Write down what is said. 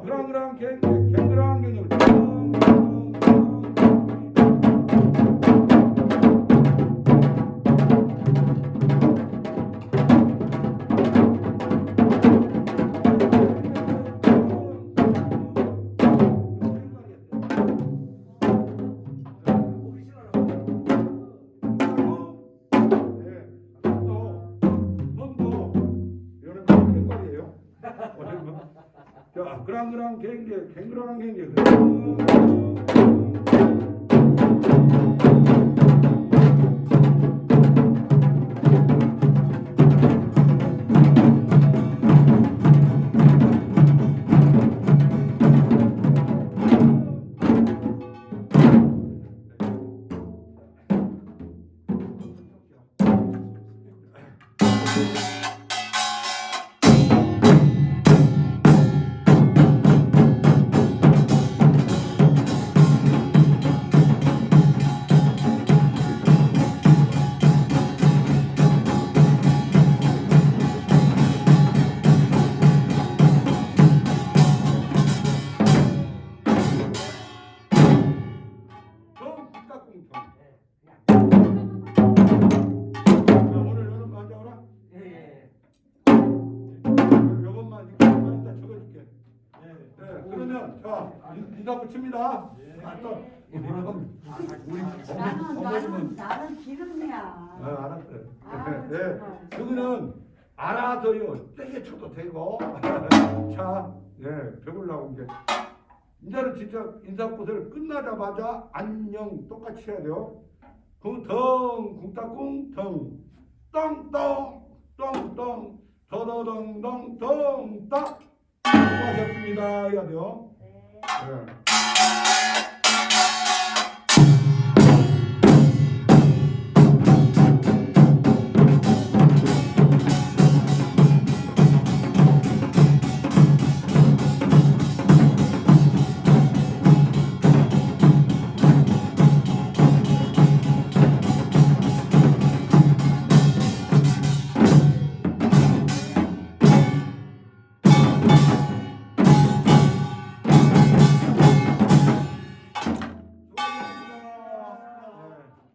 자, 그랑그랑 그랑그랑 갱게, 갱그랑 갱게. 자 인- 인사 붙입니다. 아, 또 우리 우리 나는 어머- 나는 어머님은 나는 기름이야. 아, 알았어요. 아, 네, 정말. 여기는 알아서요. 세게 쳐도 되고. 자, 네, 배불라고 이제 이제는 진짜 인사꽃을 끝나자마자 안녕 똑같이 해야 돼요. 쿵텅 쿵따쿵 텅 떵떵 떵떵 더더덩덩 덩따 수고하셨습니다 해야 돼요. Yeah.